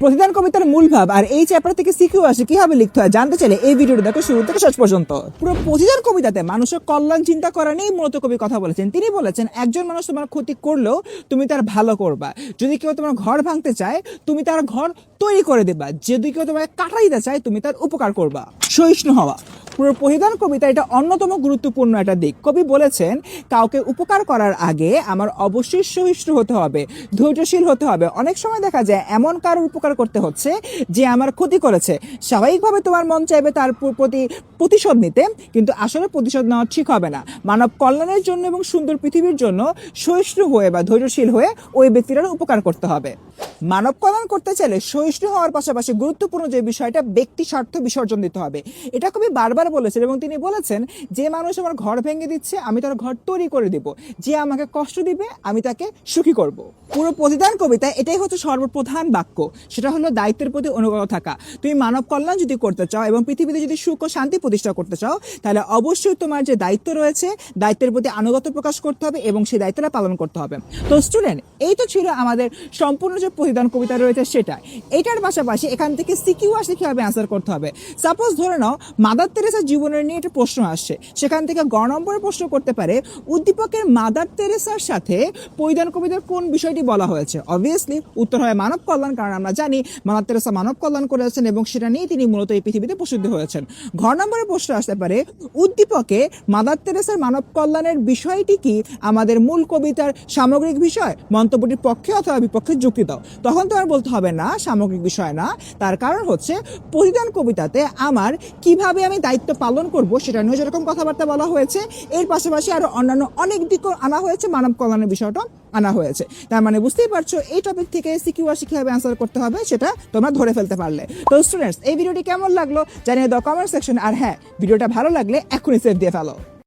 প্রতিদান কবিতার মূল ভাব আর এই চ্যাপ্টার থেকে শিখেও আসে কীভাবে লিখতে হয় জানতে চাইলে এই ভিডিওটি দেখো শুরু থেকে শেষ পর্যন্ত। পুরো প্রতিদান কবিতাতে মানুষের কল্যাণ চিন্তা করা নিয়েই মূলত কবি কথা বলেছেন। তিনি বলেছেন, একজন মানুষ তোমার ক্ষতি করলেও তুমি তার ভালো করবা। যদি কেউ তোমার ঘর ভাঙতে চায়, তুমি তার ঘর তৈরি করে দেবা। যদি কেউ তোমাকে কাটা দিতে চায়, তুমি তার উপকার করবা। সহিষ্ণু হওয়া। পুরো প্রতিদান কবিতা এটা অন্যতম গুরুত্বপূর্ণ একটা দিক। কবি বলেছেন, কাউকে উপকার করার আগে আমার অবশ্যই সহিষ্ণু হতে হবে, ধৈর্যশীল হতে হবে। অনেক সময় দেখা যায় এমন কারোর উপকার করতে হচ্ছে যে আমার ক্ষতি করেছে। স্বাভাবিকভাবে তোমার মন চাইবে তার প্রতি, প্রতিশোধ নিতে, কিন্তু আসলে প্রতিশোধ নেওয়া ঠিক হবে না। মানব কল্যাণের জন্য এবং সুন্দর পৃথিবীর জন্য সহিষ্ণু হয়ে বা ধৈর্যশীল হয়ে ওই ব্যক্তিটার উপকার করতে হবে। মানব কল্যাণ করতে চাইলে সহিষ্ণু হওয়ার পাশাপাশি গুরুত্বপূর্ণ যে বিষয়টা, ব্যক্তি স্বার্থ বিসর্জন দিতে হবে। এটা কবি বারবার বলেছেন এবং তিনি বলেছেন, যে মানুষ আমার ঘর ভেঙে দিচ্ছে, আমি তার ঘর তৈরি করে দিব। যে আমাকে কষ্ট দিবে, আমি তাকে সুখী করব। পুরো প্রতিদান কবিতা এটাই হচ্ছে সর্বপ্রধান বাক্য। সেটা হলো দায়িত্বের প্রতি অনুগত থাকা। তুমি মানব কল্যাণ যদি করতে চাও এবং পৃথিবীতে যদি সুখ ও শান্তি প্রতিষ্ঠা করতে চাও, তাহলে অবশ্যই তোমার যে দায়িত্ব রয়েছে, দায়িত্বের প্রতি আনুগত্য প্রকাশ করতে হবে এবং সেই দায়িত্বটা পালন করতে হবে। তো স্টুডেন্ট এই তো ছিল আমাদের সম্পূর্ণ যে প্রতিদান কবিতা রয়েছে সেটা। এটার পাশাপাশি এখান থেকে সিকিউ আসলে কীভাবে অ্যান্সার করতে হবে। সাপোজ ধরে নাও, মাদার তেরেসার জীবনের নিয়ে একটা প্রশ্ন আসছে। সেখান থেকে গ নম্বরে প্রশ্ন করতে পারে, উদ্দীপকের মাদার তেরেসার সাথে পরিধান কবিতার কোন বিষয়টি বলা হয়েছে। অবভিয়াসলি উত্তর হয় মানব কল্যাণ, কারণ আমরা জানি মাদার তেরেসা মানব কল্যাণ করেছেন এবং সেটা নিয়ে তিনি মূলত এই পৃথিবীতে প্রসিদ্ধ হয়েছেন। ঘর নম্বরে প্রশ্ন আসতে পারে, উদ্দীপকে মাদার তেরেসার মানব কল্যাণের বিষয়টি কি? আমাদের মূল কবিতার সামগ্রিক বিষয়? মন্তব্যটির পক্ষে অথবা বিপক্ষে যুক্তি দাও। তখন তোমার বলতে হবে না, সামগ্রিক বিষয় না। তার কারণ হচ্ছে, প্রতিদান কবিতাতে আমার কীভাবে আমি দায়িত্ব পালন করব সেটা নিয়ে যেরকম কথাবার্তা বলা হয়েছে, এর পাশাপাশি আরও অন্যান্য অনেক দিক আনা হয়েছে মানব কল্যাণের বিষয়টা। আনা হয়েছে। তার মানে বুঝতেই পারছ, এই টপিক থেকে সিকিউ আসি কীভাবে অ্যান্সার করতে হবে, সেটা তোমরা ধরে ফেলতে পারলে। তো স্টুডেন্টস এই ভিডিওটি কেমন লাগল জানিয়ে দাও কমেন্ট সেকশন আর হ্যাঁ ভিডিওটা ভালো লাগলে এখনই সেভ দিয়ে ফেলো।